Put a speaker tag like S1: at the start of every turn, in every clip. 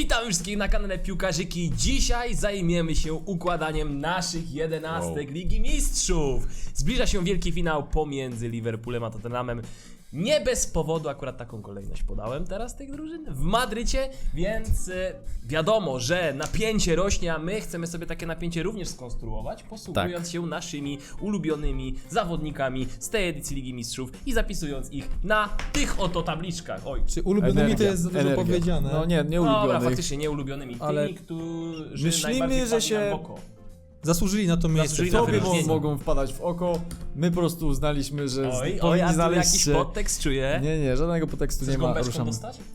S1: Witam wszystkich na kanale Piłkarzyki. Dzisiaj zajmiemy się układaniem naszych jedenastek. Ligi Mistrzów. Zbliża się wielki finał pomiędzy Liverpoolem a Tottenhamem. Nie bez powodu akurat taką kolejność podałem teraz tych drużyn w Madrycie, więc e, wiadomo, że napięcie rośnie, a my chcemy sobie takie napięcie również skonstruować, posługując
S2: Tak.
S1: się naszymi ulubionymi zawodnikami z tej edycji Ligi Mistrzów i zapisując ich na tych oto tabliczkach. Oj,
S3: Czy ulubionymi to jest za dużo
S2: energia.
S3: powiedziane?
S2: No nie, nie
S1: Dobra,
S2: ulubionych.
S1: faktycznie nie ulubionymi,
S3: Ale
S1: tymi, którzy
S2: myślimy,
S1: najbardziej
S2: że się-
S1: nam w oko.
S3: Zasłużyli na to miejsce.
S1: Zasłużyli na
S2: Tobie mo-
S1: wyróżnienie.
S2: mogą wpadać w oko. My po prostu uznaliśmy, że
S1: Oj,
S2: z-
S1: oj,
S2: powinni
S1: a tu
S2: znaleźć
S1: jakiś
S2: się...
S1: podtekst czuję.
S2: Nie, nie, żadnego podtekstu
S1: Chcesz
S2: nie ma.
S1: gąbeczką
S2: Ruszamy.
S1: dostać?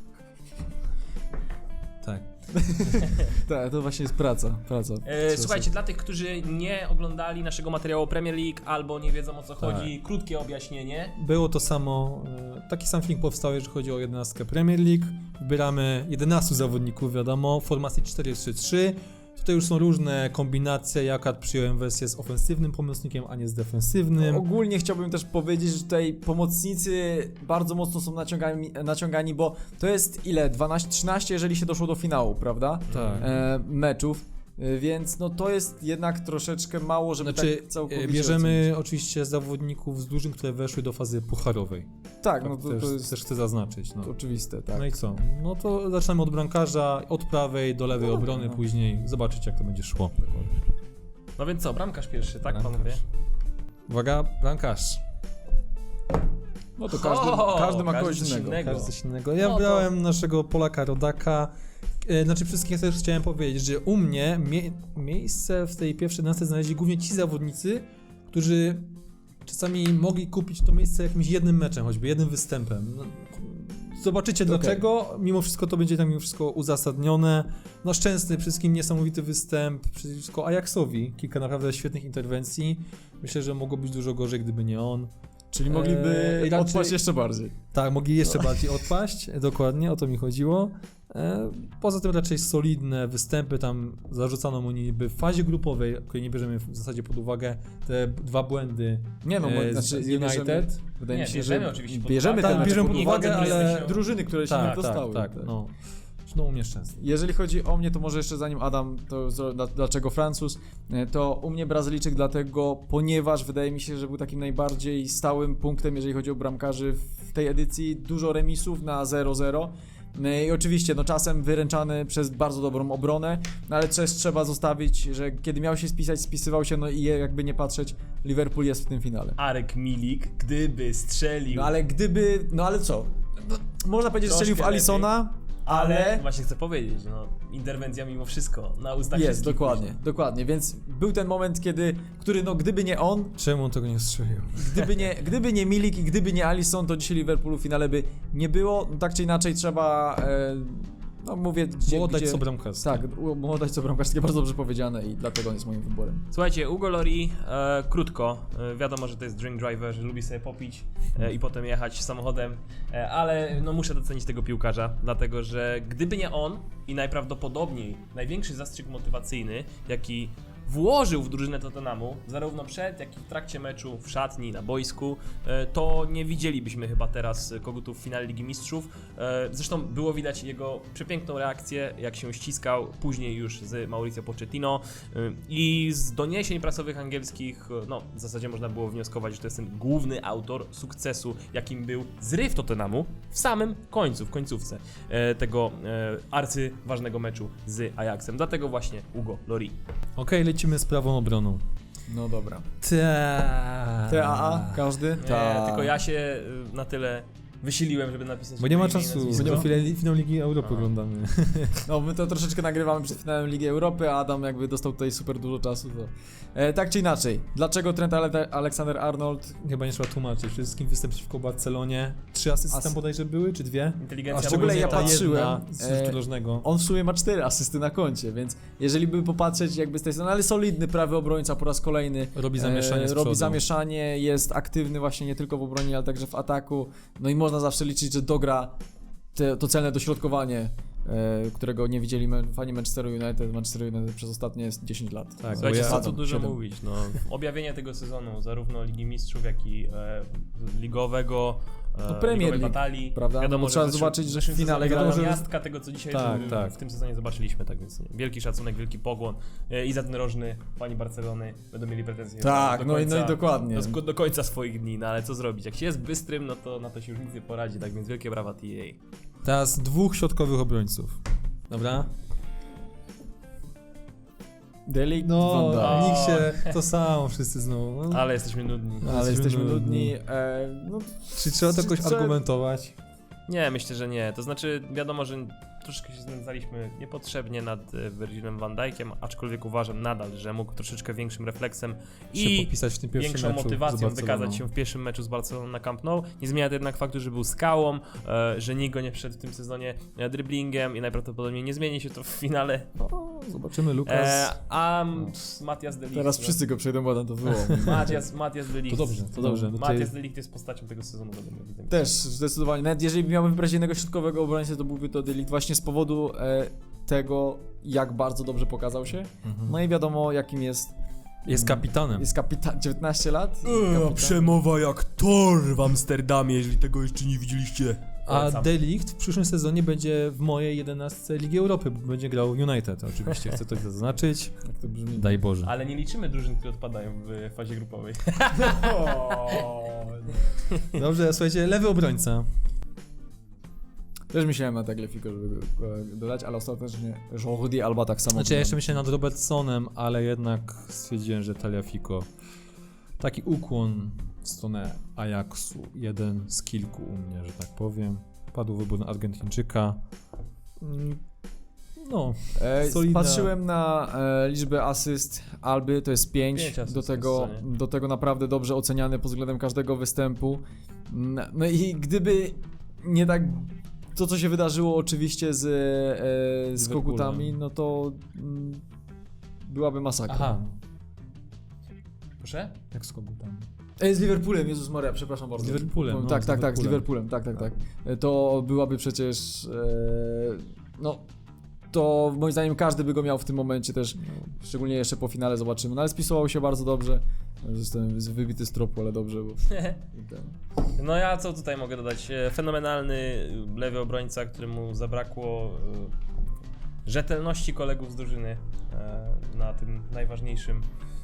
S3: Tak.
S2: Tak, to właśnie jest praca. praca.
S1: E, słuchajcie, dla tych, którzy nie oglądali naszego materiału o Premier League albo nie wiedzą o co chodzi, krótkie objaśnienie.
S3: Było to samo, e, taki sam film powstał, jeżeli chodzi o 11 Premier League. Wybieramy 11 zawodników, wiadomo, w formacji 4-3-3. Tutaj już są różne kombinacje, ja akurat przyjąłem wersję z ofensywnym pomocnikiem, a nie z defensywnym.
S2: Ogólnie chciałbym też powiedzieć, że tutaj pomocnicy bardzo mocno są naciągani, naciągani bo to jest ile? 12-13, jeżeli się doszło do finału, prawda?
S3: Tak.
S2: E, meczów. E, Więc no to jest jednak troszeczkę mało, żeby
S3: Znaczy,
S2: tak całkowicie
S3: e, bierzemy oczywiście zawodników z drużyn, które weszły do fazy pucharowej.
S2: ocenić. Tak, no to,
S3: też,
S2: to jest
S3: też chcę zaznaczyć. No.
S2: to oczywiste, tak.
S3: no i co? No to zaczynamy od bramkarza, od prawej do lewej
S2: No,
S3: obrony,
S2: no.
S3: później zobaczyć jak to będzie szło.
S1: No więc co, bramkarz pierwszy, tak
S3: Bramkarz.
S1: panowie?
S3: Uwaga, bramkarz.
S2: No to każdy,
S1: O,
S2: każdy ma
S1: każdy
S2: kogoś
S1: coś
S2: innego.
S1: innego.
S3: Każdy coś innego. Ja
S1: No to-
S3: wybrałem naszego Polaka Rodaka. E, Znaczy wszystkich też chciałem powiedzieć, że u mnie mie miejsce w tej pierwszej 11 znaleźli głównie ci zawodnicy, którzy czasami mogli kupić to miejsce jakimś jednym meczem, choćby jednym występem. No, zobaczycie
S2: Okej.
S3: dlaczego. Mimo wszystko to będzie tam mimo wszystko uzasadnione. No Szczęsny, wszystkim niesamowity występ przeciwko Ajaxowi. Kilka naprawdę świetnych interwencji. Myślę, że mogło być dużo gorzej, gdyby nie on.
S2: Czyli mogliby
S3: Eee, raczej-
S2: odpaść jeszcze bardziej.
S3: Tak, mogli jeszcze bardziej odpaść, dokładnie, o to mi chodziło. E, Poza tym raczej solidne występy, tam zarzucano mu niby w fazie grupowej, której nie bierzemy w zasadzie pod uwagę, te dwa błędy
S2: Nie no,
S3: e,
S2: bo-
S3: z
S2: znaczy,
S3: z
S2: nie bierzemy-
S3: United.
S2: Wydaje
S1: Nie,
S2: mi się,
S1: bierzemy
S2: że
S1: oczywiście pod
S2: bierzemy
S3: Tak,
S2: mecze
S3: bierzemy
S2: pod uwagę,
S3: uwagę,
S1: ale-
S3: ale...
S2: drużyny, które się nie
S3: Tak,
S2: dostały.
S3: tak, tak, no. No u mnie.
S2: Jeżeli chodzi o mnie, to może jeszcze zanim Adam, to zro- dla- dlaczego Francuz, e, to u mnie Brazylijczyk dlatego, ponieważ wydaje mi się, że był takim najbardziej stałym punktem, jeżeli chodzi o bramkarzy w tej edycji. Dużo remisów na 0-0. E, I oczywiście, no czasem wyręczany przez bardzo dobrą obronę, no ale też trzeba zostawić, że kiedy miał się spisać, spisywał się, no i jakby nie patrzeć, Liverpool jest w tym finale.
S1: Arek Milik, gdyby strzelił,
S2: No ale gdyby, no ale co? No, można powiedzieć, że strzelił w Alisona,
S1: ale
S2: ale
S1: właśnie chcę powiedzieć, no interwencja mimo wszystko na ustach
S2: jest,
S1: wszystkich
S2: dokładnie,
S1: później.
S2: dokładnie, więc był ten moment, kiedy, który no gdyby nie on,
S3: Czemu on tego nie strzelił?
S2: gdyby nie, gdyby nie Milik i gdyby nie Alisson, to dzisiaj Liverpoolu w finale by nie było, no, tak czy inaczej trzeba, e, no mówię, gdzie,
S3: Było dać
S2: gdzie,
S3: co bramkarskie.
S2: Tak, u- było dać co bramkarskie, bardzo dobrze powiedziane i dlatego on jest moim wyborem.
S1: Słuchajcie, Ugo Lori, e, krótko, e, wiadomo, że to jest drink driver, że lubi sobie popić e, i potem jechać samochodem, e, ale no muszę docenić tego piłkarza, dlatego że gdyby nie on i najprawdopodobniej największy zastrzyk motywacyjny, jaki włożył w drużynę Tottenhamu, zarówno przed, jak i w trakcie meczu, w szatni, na boisku, e, to nie widzielibyśmy chyba teraz kogutów w finale Ligi Mistrzów. E, Zresztą było widać jego przepiękną reakcję, jak się ściskał, później już z Mauricio Pochettino e, i z doniesień prasowych angielskich, no w zasadzie można było wnioskować, że to jest ten główny autor sukcesu, jakim był zryw Tottenhamu w samym końcu, w końcówce tego arcyważnego meczu z Ajaxem. Dlatego właśnie Ugo Lori.
S3: Okej, lecimy z prawą obroną.
S2: No dobra.
S3: Ta.
S2: TAA, każdy?
S1: Nie,
S2: Ta.
S1: tylko ja się y, na tyle wysiliłem, żeby napisać.
S3: Bo nie ma
S1: imię i
S3: czasu,
S1: nazwisko.
S3: bo finał, finał Ligi Europy
S1: A.
S3: oglądamy.
S2: No my to troszeczkę nagrywamy przed finałem Ligi Europy, a Adam jakby dostał tutaj super dużo czasu, to... E, tak czy inaczej, dlaczego Trent Ale- Alexander-Arnold
S3: Chyba nie trzeba tłumaczyć. Wszystkim występ przeciwko Barcelonie. Trzy asysty
S2: As-
S3: tam bodajże były, czy dwie?
S1: Inteligencja
S2: A w ogóle ja patrzyłem,
S3: z
S2: e,
S3: rzutu rożnego.
S2: On w sumie ma cztery asysty na koncie, więc jeżeli by popatrzeć jakby z tej strony, ale solidny prawy obrońca po raz kolejny.
S3: Robi zamieszanie z
S2: robi
S3: przodu.
S2: zamieszanie, jest aktywny właśnie nie tylko w obronie, ale także w ataku. No i można zawsze liczyć, że dogra te, to celne dośrodkowanie którego nie widzieli fani Manchesteru United, Manchester United przez ostatnie 10 lat.
S3: Tak, bo
S1: Słuchajcie,
S3: ja-
S1: co tu dużo
S2: Siedem.
S1: mówić, no. Objawienie tego sezonu, zarówno Ligi Mistrzów, jak i e, ligowego, e,
S2: No, Premier League,
S1: batalii.
S2: prawda?
S1: Wiadomo,
S2: No,
S1: że
S2: trzeba
S1: zeszłym-
S2: zobaczyć, że
S1: w
S2: finale
S1: była
S2: że-
S1: miastka tego, co dzisiaj
S3: Tak,
S1: w,
S3: tak.
S1: w tym sezonie zobaczyliśmy, tak więc wielki szacunek, wielki pogłon e, i za ten rożny fani Barcelony będą mieli pretensje
S2: Tak,
S1: do
S2: no i, no i
S1: końca-
S2: dokładnie.
S1: do, do końca swoich dni, no ale co zrobić? Jak się jest bystrym, no to na to się już nic nie poradzi, tak więc wielkie brawa TA.
S3: Teraz dwóch środkowych obrońców. Dobra?
S2: Delikt,
S3: No,
S2: Van Dijk.
S3: Nikt się to samo wszyscy znowu. No,
S1: Ale jesteśmy nudni.
S2: Ale
S3: jesteśmy nudni.
S2: nudni. E, no,
S3: Czy trzeba to jakoś
S2: Czy-
S3: argumentować?
S1: Nie, myślę, że nie. To znaczy, wiadomo, że troszeczkę się znęcaliśmy niepotrzebnie nad e, Virgilem van Dijkiem, aczkolwiek uważam nadal, że mógł troszeczkę większym refleksem i większą motywacją wykazać się w pierwszym meczu z Barceloną na Camp Nou. Nie zmienia to jednak faktu, że był skałą, e, że nikt go nie wszedł w tym sezonie e, dribblingiem i najprawdopodobniej nie zmieni się to w finale.
S3: No, zobaczymy, Lukas.
S1: E, a Matias Delict.
S2: teraz
S1: no.
S2: wszyscy go przejdą, bo Adam to wywołał.
S1: Matias, Matias Delict.
S3: To dobrze, to dobrze. tutaj-
S1: Matias Delict jest postacią tego sezonu.
S2: Też, zdecydowanie. Nawet jeżeli miałbym wybrać jednego środkowego obrońcę, to byłby to Delikt właśnie z powodu e, tego, jak bardzo dobrze pokazał się.
S3: Mhm.
S2: No i wiadomo, jakim jest.
S3: Jest kapitanem.
S2: Jest kapitan, 19 lat.
S1: Eee,
S2: kapitan.
S1: przemowa jak Thor w Amsterdamie, jeżeli tego jeszcze nie widzieliście.
S3: A. Delikt w przyszłym sezonie będzie w mojej 11 Ligi Europy, bo będzie grał United. Oczywiście chcę to zaznaczyć.
S2: Jak to brzmi.
S3: Daj Boże.
S1: Ale nie liczymy drużyn, które odpadają w fazie grupowej.
S3: Dobrze, słuchajcie, lewy obrońca.
S2: Też myślałem na Tagliafico, żeby go dodać, ale ostatecznie Jordi Alba tak samo.
S3: Znaczy ja jeszcze myślałem nad Robertsonem, ale jednak stwierdziłem, że Taliafico. Taki ukłon w stronę Ajaxu. Jeden z kilku u mnie, że tak powiem. Padł wybór na Argentyńczyka. Mm, No,
S2: E, Patrzyłem na e, liczbę asyst Alby, to jest 5.
S1: Pięć asyst
S2: Do tego, do tego naprawdę dobrze oceniany pod względem każdego występu. No i gdyby nie tak to, co się wydarzyło oczywiście z, e, z
S3: Liverpoolem.
S2: Kokutami, no to mm, byłaby masakra.
S3: aha.
S1: Proszę?
S3: Jak z Kogutami?
S2: E, z Liverpoolem, Jezus Maria, przepraszam bardzo.
S3: Z Liverpoolem, no,
S2: tak,
S3: z
S2: tak, tak, z
S3: Liverpoolem.
S2: Liverpoolem, tak, tak, tak. E, To byłaby przecież, e, no, to moim zdaniem każdy by go miał w tym momencie też, szczególnie jeszcze po finale zobaczymy. No ale spisował się bardzo dobrze. Zostałem wybity z tropu, ale dobrze, bo...
S1: No ja co tutaj mogę dodać? E, Fenomenalny lewy obrońca, któremu zabrakło e, rzetelności kolegów z drużyny e, na tym najważniejszym e,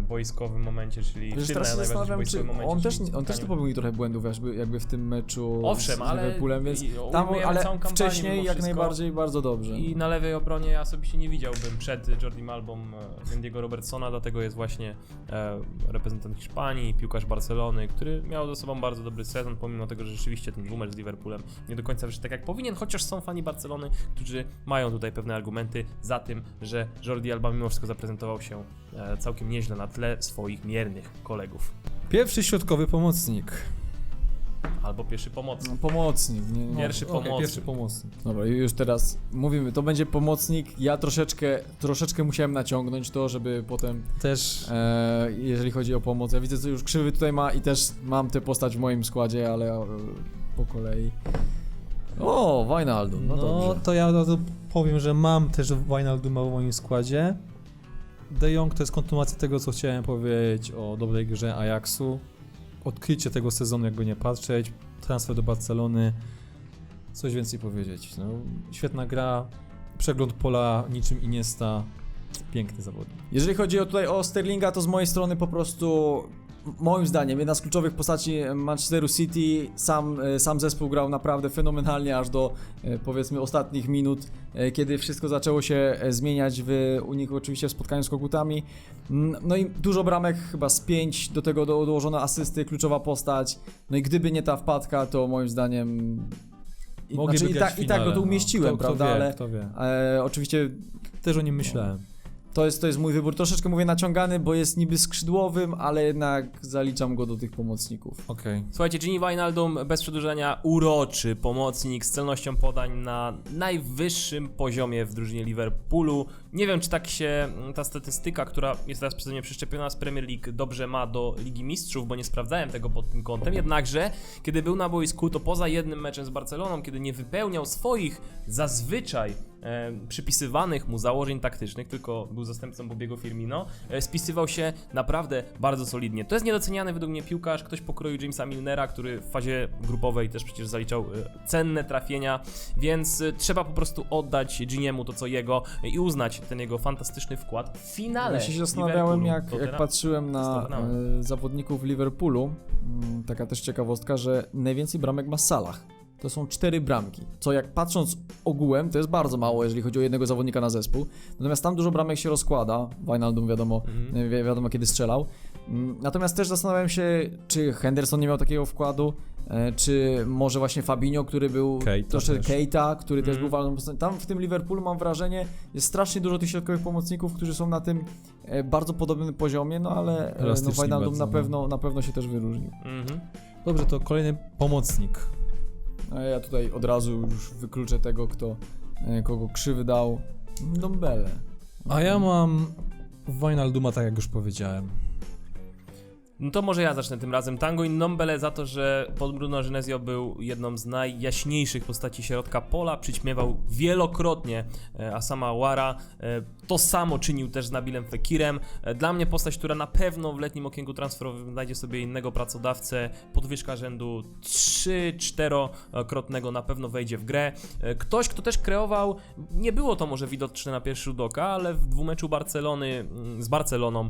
S1: boiskowym momencie, czyli
S2: Wiesz,
S1: w tym
S2: teraz się zastanawiam, czy
S1: momencie.
S2: on też, on też tu popełnił trochę błędów jakby, jakby w tym meczu
S1: Owszem,
S2: z, Liverpoolem, więc tam, ale
S1: kampanię
S2: wcześniej jak najbardziej bardzo dobrze.
S1: I na lewej obronie ja osobiście nie widziałbym przed Jordi Albą e, Wendiego Robertsona, dlatego jest właśnie e, reprezentant Hiszpanii, piłkarz Barcelony, który miał ze sobą bardzo dobry sezon, pomimo tego, że rzeczywiście ten dwumecz z Liverpoolem nie do końca wyszedł tak jak powinien, chociaż są fani Barcelony, którzy mają tutaj pewne argumenty za tym, że Jordi Alba mimo wszystko zaprezentował się e, całkiem nieźle na tle swoich miernych kolegów.
S3: Pierwszy środkowy pomocnik.
S1: Albo pierwszy pomocnik.
S2: No, pomocnik. Nie, nie.
S1: Pierwszy
S3: Okej,
S1: pomocnik.
S3: Pierwszy pomocnik.
S2: Dobra, i już teraz mówimy, to będzie pomocnik. Ja troszeczkę, troszeczkę musiałem naciągnąć to, żeby potem,
S3: Też
S2: e, jeżeli chodzi o pomoc, ja widzę, co już krzywy tutaj ma i też mam tę postać w moim składzie, ale e, po kolei. O, Wijnaldum, no,
S3: No,
S2: dobrze.
S3: to ja powiem, że mam też Wijnalduma w moim składzie. De Jong to jest kontynuacja tego, co chciałem powiedzieć o dobrej grze Ajaxu. Odkrycie tego sezonu, jakby nie patrzeć. Transfer do Barcelony. Coś więcej powiedzieć. No, świetna gra. Przegląd pola niczym Iniesta. Piękny zawodnik.
S2: Jeżeli chodzi o tutaj o Sterlinga, to z mojej strony po prostu moim zdaniem jedna z kluczowych postaci Manchesteru City. Sam, e, sam zespół grał naprawdę fenomenalnie aż do e, powiedzmy ostatnich minut, e, kiedy wszystko zaczęło się zmieniać w, u nich oczywiście w spotkaniu z Kokutami. Mm, No i dużo bramek, chyba z pięć, do tego do, dołożone asysty, kluczowa postać. No i gdyby nie ta wpadka, to moim zdaniem i, znaczy, i, tak,
S3: w
S2: i tak go
S3: finale,
S2: tu
S3: no.
S2: umieściłem,
S3: Kto- kto
S2: prawda?
S3: wie,
S2: Ale
S3: Kto wie.
S2: e, oczywiście
S3: Też o nim myślałem.
S2: To jest, to jest mój wybór. Troszeczkę mówię naciągany, bo jest niby skrzydłowym, ale jednak zaliczam go do tych pomocników.
S3: Okej.
S1: Słuchajcie, Gini Wijnaldum bez przedłużenia uroczy pomocnik z celnością podań na najwyższym poziomie w drużynie Liverpoolu. Nie wiem, czy tak się mm, ta statystyka, która jest teraz przeze mnie przeszczepiona z Premier League, dobrze ma do Ligi Mistrzów, bo nie sprawdzałem tego pod tym kątem. Jednakże, kiedy był na boisku, to poza jednym meczem z Barceloną, kiedy nie wypełniał swoich zazwyczaj e, przypisywanych mu założeń taktycznych, tylko był zastępcą Bobiego Firmino, e, spisywał się naprawdę bardzo solidnie. To jest niedoceniany według mnie piłkarz, ktoś pokroju Jamesa Milnera, który w fazie grupowej też przecież zaliczał e, cenne trafienia, więc e, trzeba po prostu oddać Giniemu to co jego e, i uznać ten jego fantastyczny wkład w finale.
S2: Ja się zastanawiałem, jak, jak patrzyłem na e, zawodników Liverpoolu. Mm, taka też ciekawostka, że najwięcej bramek ma Salah. To są cztery bramki. Co jak patrząc ogółem, to jest bardzo mało, jeżeli chodzi o jednego zawodnika na zespół. Natomiast tam dużo bramek się rozkłada. Wijnaldum wiadomo,
S1: Mhm.
S2: e, wi wiadomo kiedy strzelał. Mm, Natomiast też zastanawiałem się, czy Henderson nie miał takiego wkładu, e, czy może właśnie Fabinho, który był
S3: Keita
S2: troszkę
S3: też.
S2: Keita, który też
S1: Mhm.
S2: był postacią. Tam w tym Liverpoolu mam wrażenie, jest strasznie dużo tych środkowych pomocników, którzy są na tym e, bardzo podobnym poziomie, no ale e, no, Wijnaldum
S3: bardzo,
S2: na
S3: no.
S2: pewno, na pewno się też wyróżnił.
S1: Mhm.
S3: Dobrze, to kolejny pomocnik.
S2: A ja tutaj od razu już wykluczę tego, kto, e, kogo krzywy dał. Dombele.
S3: A ja mam Wijnalduma, tak jak już powiedziałem.
S1: No to może ja zacznę tym razem. Tango in Nombele za to, że Bruno Genesio był jedną z najjaśniejszych postaci środka pola, przyćmiewał wielokrotnie e, Asama Wara. E, To samo czynił też z Nabilem Fekirem. E, Dla mnie postać, która na pewno w letnim okienku transferowym znajdzie sobie innego pracodawcę. Podwyżka rzędu 3-4-krotnego na pewno wejdzie w grę. Ktoś, kto też kreował, nie było to może widoczne na pierwszy rzut oka, ale w dwumeczu Barcelony mm, z Barceloną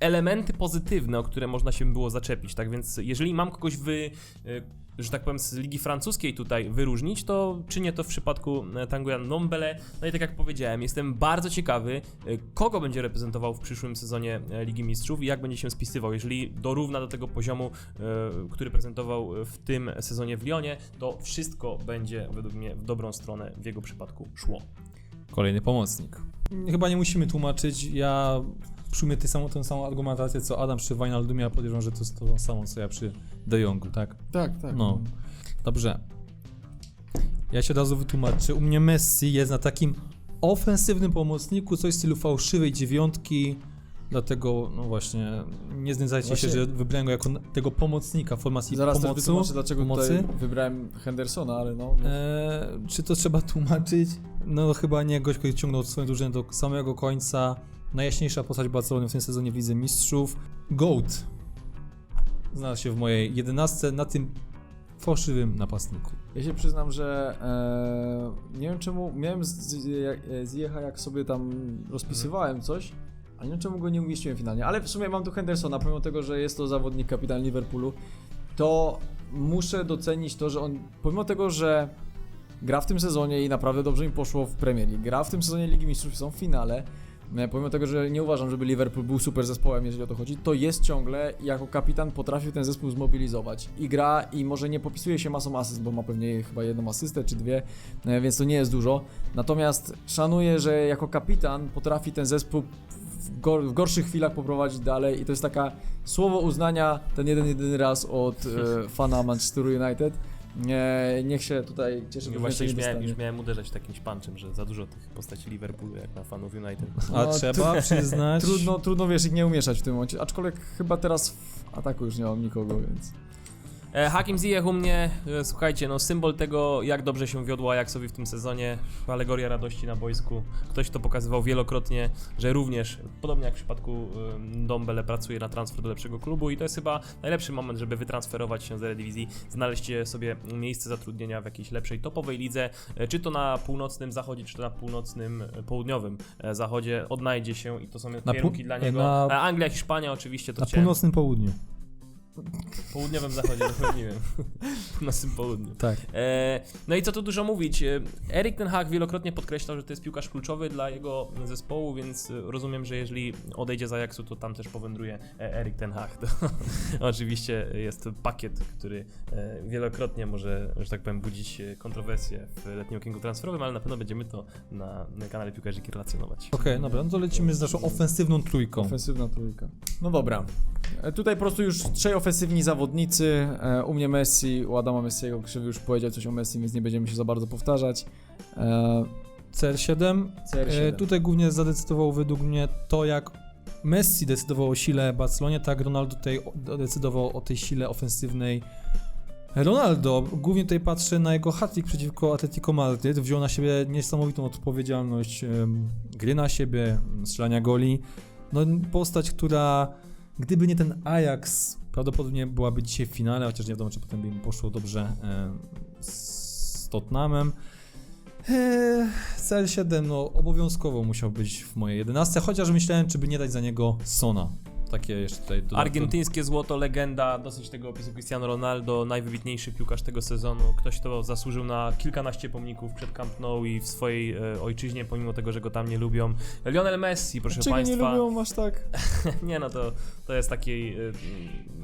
S1: elementy pozytywne, o które można się było zaczepić. Tak więc, jeżeli mam kogoś wy, y, że tak powiem, z ligi francuskiej tutaj wyróżnić, to czynię to w przypadku e, Tanguyan Nombele. No i tak jak powiedziałem, jestem bardzo ciekawy, y, kogo będzie reprezentował w przyszłym sezonie e, Ligi Mistrzów i jak będzie się spisywał. Jeżeli dorówna do tego poziomu, e, który prezentował w tym sezonie w Lyonie, to wszystko będzie według mnie w dobrą stronę w jego przypadku szło.
S3: Kolejny pomocnik. Chyba nie musimy tłumaczyć, ja przyjmę tę samą, tę samą argumentację co Adam przy Wijnaldumie, a podejrzewam, że to jest to samo co ja przy De Jongu, tak?
S2: Tak, tak.
S3: No. Dobrze. Ja się od razu wytłumaczę. U mnie Messi jest na takim ofensywnym pomocniku, coś w stylu fałszywej dziewiątki. Dlatego, no właśnie, nie znęcajcie
S2: Właśnie-
S3: się, że wybrałem go jako tego pomocnika w formacji
S2: Zaraz też
S3: pomocy.
S2: wytłumaczę, dlaczego
S3: pomocy.
S2: wybrałem Hendersona, ale no. no.
S3: Eee, czy to trzeba tłumaczyć? No chyba nie, gość, który ciągnął swoją drużynę do samego końca. Najjaśniejsza postać Barcelony w tym sezonie w Lidze Mistrzów. GOAT. Znalazł się w mojej jedenastce na tym fałszywym napastniku.
S2: Ja się przyznam, że e, nie wiem czemu, miałem z, z, jak- e, jak sobie tam rozpisywałem coś, a nie wiem czemu go nie umieściłem finalnie, ale w sumie mam tu Hendersona, pomimo tego, że jest to zawodnik kapitan Liverpoolu, to muszę docenić to, że on, pomimo tego, że gra w tym sezonie i naprawdę dobrze mi poszło w Premier League, gra w tym sezonie Ligi Mistrzów, są w finale, pomimo tego, że nie uważam, żeby Liverpool był super zespołem, jeżeli o to chodzi, to jest ciągle, jako kapitan potrafił ten zespół zmobilizować i gra i może nie popisuje się masą asyst, bo ma pewnie chyba jedną asystę czy dwie, e, więc to nie jest dużo, natomiast szanuję, że jako kapitan potrafi ten zespół w, gor w gorszych chwilach poprowadzić dalej i to jest taka słowo uznania ten jeden, jedyny raz od e, fana Manchester United. Nie, niech się tutaj cieszy, że
S1: właśnie już
S2: nie
S1: miałem, już miałem uderzać takim szpanczem, że za dużo tych postaci Liverpoolu jak na fanów United.
S3: A
S2: No,
S3: trzeba przyznać.
S2: Trudno, trudno wiesz, ich nie umieszać w tym momencie, aczkolwiek chyba teraz w ataku już nie mam nikogo, więc...
S1: E, Hakim Ziyech u mnie, e, słuchajcie, no symbol tego, jak dobrze się wiodła, jak sobie w tym sezonie, alegoria radości na boisku. Ktoś to pokazywał wielokrotnie, że również, podobnie jak w przypadku Dombele, pracuje na transfer do lepszego klubu i to jest chyba najlepszy moment, żeby wytransferować się z Eredivisie, znaleźć sobie miejsce zatrudnienia w jakiejś lepszej, topowej lidze, e, czy to na północnym zachodzie, czy to na północnym, południowym zachodzie, odnajdzie się i to są
S3: Na
S1: kierunki dla niego.
S3: na-
S1: Anglia, Hiszpania oczywiście, to
S3: Na
S1: chciałem...
S3: północnym południu.
S1: Południowym zachodzie, zapewniłem. Na tym południu.
S3: Tak.
S1: E, no i co tu dużo mówić. e, Erik Ten Hag wielokrotnie podkreślał, że to jest piłkarz kluczowy dla jego zespołu, więc e, rozumiem, że jeżeli odejdzie z Ajaxu, to tam też powędruje e, Erik Ten Hag. To oczywiście jest to pakiet, który wielokrotnie może, że tak powiem, budzić kontrowersje w letnim okienku transferowym, ale na pewno będziemy to na, na kanale Piłkarzyki relacjonować.
S3: Okej, dobra, no to lecimy z naszą ofensywną trójką.
S2: Ofensywna trójka. No dobra. E, Tutaj po prostu już trzej ofensywni zawodnicy. E, U mnie Messi, u Adama Messiego. Krzywy już powiedział coś o Messi, więc nie będziemy się za bardzo powtarzać. E,
S3: CR7.
S2: CR7.
S3: E, tutaj głównie zadecydował według mnie to, jak Messi decydował o sile Barcelonie, tak Ronaldo tutaj decydował o tej sile ofensywnej Ronaldo. Głównie tutaj patrzę na jego hat przeciwko Atletico Madryt. Wziął na siebie niesamowitą odpowiedzialność gry na siebie, strzelania goli. No postać, która gdyby nie ten Ajax, prawdopodobnie byłaby dzisiaj w finale, chociaż nie wiadomo, czy potem by im poszło dobrze em, z Tottenhamem. Eee, CL7 no obowiązkowo musiał być w mojej 11, chociaż myślałem, czy by nie dać za niego Sona. Takie jeszcze tutaj dodatkowe.
S1: Argentyńskie złoto, legenda, dosyć tego opisu Cristiano Ronaldo, najwybitniejszy piłkarz tego sezonu. Ktoś, kto zasłużył na kilkanaście pomników przed Camp Nou i w swojej e, ojczyźnie, pomimo tego, że go tam nie lubią. Lionel Messi, proszę
S2: Czego
S1: Państwa.
S2: nie lubią aż tak?
S1: Nie no, to, to jest taki y,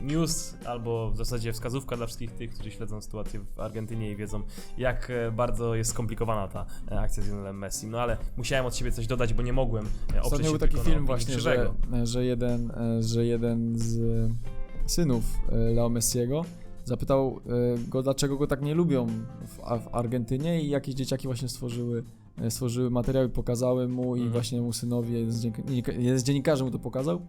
S1: news, albo w zasadzie wskazówka dla wszystkich tych, którzy śledzą sytuację w Argentynie i wiedzą, jak e, bardzo jest skomplikowana ta e, akcja z Lionelem Messi. No ale musiałem od siebie coś dodać, bo nie mogłem e, oprzeć
S2: Ostatnio był taki film właśnie, że, że, jeden, e, że jeden z e, synów e, Leo Messiego zapytał e, go, dlaczego go tak nie lubią w, Argentynie i jakieś dzieciaki właśnie stworzyły, stworzyły materiały, pokazały mu i
S1: Mhm. właśnie
S2: właśnie mu synowie, jeden z, dziennika- jeden z dziennikarzy mu to pokazał,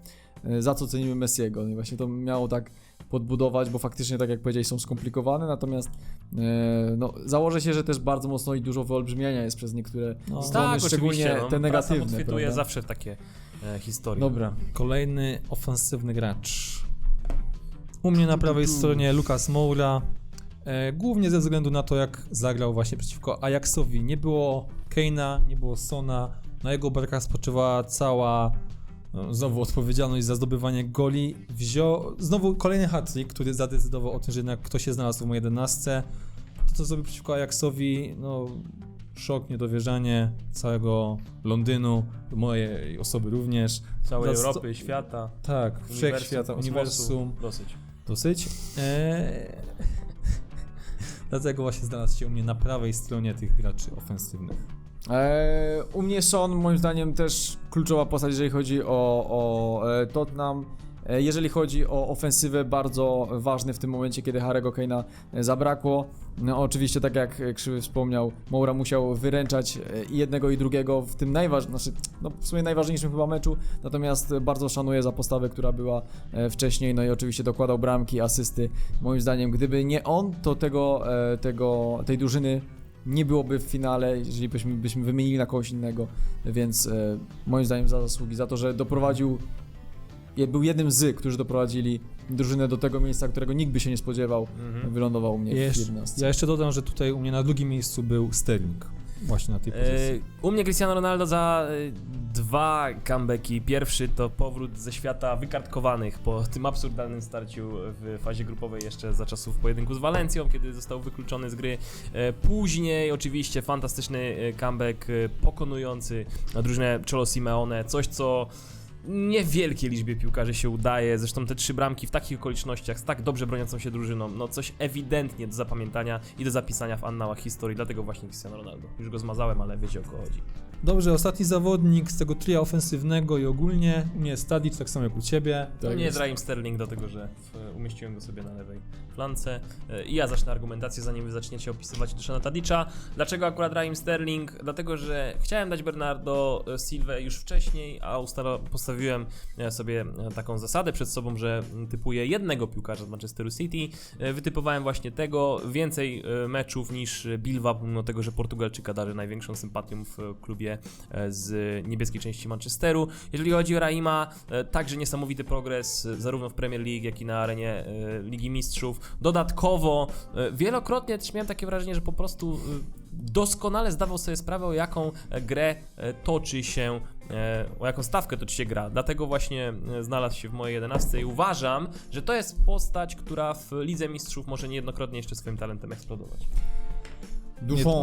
S2: za co cenimy Messiego. I właśnie to miało tak podbudować, bo faktycznie, tak jak powiedziałeś, są skomplikowane, natomiast e, no, założę się, że też bardzo mocno i dużo wyolbrzymiania jest przez niektóre
S3: No.
S2: strony,
S1: Tak,
S2: szczególnie
S1: no,
S2: te negatywne. prawda?
S1: zawsze takie e.
S2: Dobra.
S3: Kolejny ofensywny gracz. U mnie na prawej stronie Lucas Moura. E, głównie ze względu na to, jak zagrał właśnie przeciwko Ajaxowi. Nie było Keina, nie było Sona. Na jego barkach spoczywała cała no, znowu odpowiedzialność za zdobywanie goli. Wziął znowu kolejny hat-trick, który zadecydował o tym, że jednak ktoś się znalazł w mojej 11. To, co zrobił przeciwko Ajaxowi, no szok, niedowierzanie całego Londynu, mojej osoby również.
S1: Całej
S3: Za-
S1: Europy, świata,
S3: Tak, wszechświata, uniwersum.
S1: Dosyć.
S3: Dosyć. Eee... Dlatego właśnie znalazł się u mnie na prawej stronie tych graczy ofensywnych.
S2: Eee, u mnie Son, moim zdaniem, też kluczowa postać, jeżeli chodzi o, o e, Tottenham. E, Jeżeli chodzi o ofensywę, bardzo ważny w tym momencie, kiedy Harry'ego Kane'a e, zabrakło. No, oczywiście, tak jak e, Krzywy wspomniał, Moura musiał wyręczać jednego i drugiego w tym najważniejszym, znaczy, no, w sumie najważniejszym chyba meczu, natomiast bardzo szanuję za postawę, która była wcześniej, no i oczywiście dokładał bramki, asysty. Moim zdaniem, gdyby nie on, to tego, tego, tej drużyny nie byłoby w finale, jeżeli byśmy, byśmy wymienili na kogoś innego, więc moim zdaniem za zasługi, za to, że doprowadził, był jednym z, którzy doprowadzili drużynę do tego miejsca, którego nikt by się nie spodziewał,
S1: Mhm.
S2: wylądował u mnie w
S3: Jeszcze,
S2: 11.
S3: ja jeszcze dodam, że tutaj u mnie na drugim miejscu był Sterling. Właśnie na tej pozycji.
S1: E, U mnie Cristiano Ronaldo za e, dwa comebacki. Pierwszy to powrót ze świata wykartkowanych po tym absurdalnym starciu w fazie grupowej jeszcze za czasów pojedynku z Walencją, kiedy został wykluczony z gry. E, Później oczywiście fantastyczny comeback pokonujący drużynę Cholo Simeone, coś co niewielkiej liczbie piłkarzy się udaje. Zresztą te trzy bramki w takich okolicznościach, z tak dobrze broniącą się drużyną, no coś ewidentnie do zapamiętania i do zapisania w annałach historii. Dlatego właśnie Cristiano Ronaldo. Już go zmazałem, ale wiecie o co chodzi.
S3: Dobrze, ostatni zawodnik z tego tria ofensywnego i ogólnie u mnie jest Tadic, tak samo jak u ciebie.
S1: To
S2: Tak
S1: nie
S2: jest.
S1: Raheem Sterling, dlatego że w, umieściłem go sobie na lewej flance. E, I ja zacznę argumentację, zanim wy zaczniecie opisywać Duszana Tadicza. Dlaczego akurat Raheem Sterling? Dlatego, że chciałem dać Bernardo e, Silva już wcześniej, a ustala, postawiłem e, sobie e, taką zasadę przed sobą, że typuję jednego piłkarza z Manchesteru City. E, Wytypowałem właśnie tego, więcej e, meczów niż Bilwa, pomimo tego, że Portugalczyka darzy największą sympatią w e, klubie e, z niebieskiej części Manchesteru. Jeżeli chodzi o Raima, e, także niesamowity progres e, zarówno w Premier League, jak i na arenie Ligi Mistrzów. Dodatkowo, wielokrotnie też miałem takie wrażenie, że po prostu doskonale zdawał sobie sprawę, o jaką grę toczy się, o jaką stawkę toczy się gra. Dlatego właśnie znalazł się w mojej 11 i uważam, że to jest postać, która w Lidze Mistrzów może niejednokrotnie jeszcze swoim talentem eksplodować.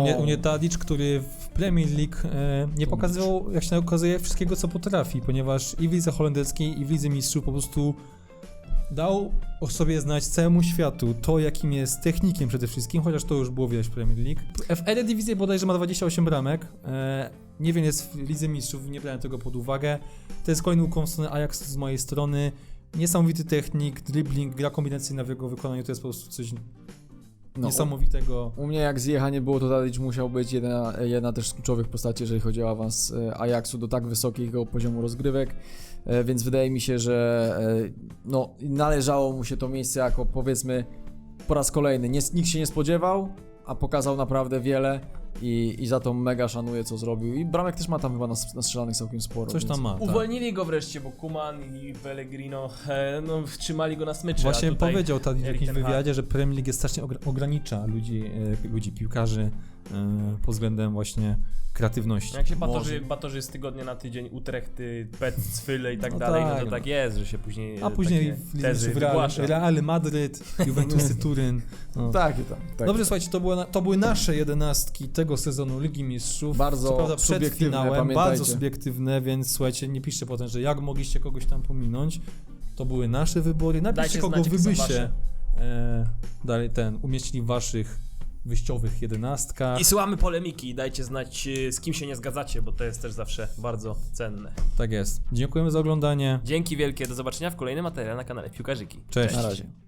S3: Mnie, u mnie Tadic, który w Premier League e, nie pokazywał, jak się okazuje, wszystkiego co potrafi, ponieważ i w lidze holenderskiej, i w lidze mistrzów po prostu dał o sobie znać całemu światu to, jakim jest technikiem przede wszystkim, chociaż to już było widać w Premier League. W Eredivisie bodajże ma 28 bramek, e, niewiele jest w lidze mistrzów, nie brałem tego pod uwagę. To jest kolejny stronę Ajax z mojej strony. Niesamowity technik, dribbling, gra kombinacyjna w jego wykonaniu to jest po prostu coś
S2: No,
S3: niesamowitego.
S2: U mnie jak zjechanie było, to Tadic musiał być jedna, jedna też z kluczowych postaci, jeżeli chodzi o awans e, Ajaxu do tak wysokiego poziomu rozgrywek, e, więc wydaje mi się, że e, no, należało mu się to miejsce jako powiedzmy po raz kolejny. Nie, nikt się nie spodziewał, a pokazał naprawdę wiele i, i za to mega szanuję co zrobił. I Bramek też ma tam chyba nas- nastrzelanych całkiem sporo.
S3: Coś
S2: więc-
S3: tam ma. Tak.
S1: Uwolnili go wreszcie, bo Kuman i Pellegrino e, no, trzymali go na smyczy. a
S3: Właśnie
S1: tutaj...
S3: powiedział w
S1: Erik
S3: jakimś
S1: ten Hag.
S3: wywiadzie, że Premier League jest strasznie ogra- ogranicza ludzi, e, ludzi piłkarzy pod względem właśnie kreatywności.
S1: Jak się batorzy, batorzy z tygodnia na tydzień, Utrechty, Pet, Cwyle i tak
S3: No
S1: dalej,
S3: tak,
S1: no to
S3: no.
S1: tak jest, że się później
S3: A później w
S1: tezy
S3: Mistrzów Real. Real Madryt, Juventusy Turyn. No.
S2: Tak, i tak. tak.
S3: Dobrze, słuchajcie, to były, na- to były nasze jedenastki tego sezonu Ligi Mistrzów.
S2: Bardzo
S3: Co prawda przed
S2: subiektywne,
S3: finałem,
S2: pamiętajcie.
S3: bardzo subiektywne, więc słuchajcie, nie piszcie potem, że jak mogliście kogoś tam pominąć. To były nasze wybory. Napiszcie,
S1: Dajcie
S3: kogo
S1: znać,
S3: wy byście e, dalej ten umieścili w waszych wyjściowych jedenastkach.
S1: I słuchamy polemiki, dajcie znać e, z kim się nie zgadzacie, bo to jest też zawsze bardzo cenne.
S3: Tak jest. Dziękujemy za oglądanie.
S1: Dzięki wielkie, do zobaczenia w kolejnym materiale na kanale Piłkarzyki.
S3: Cześć.
S2: Na razie.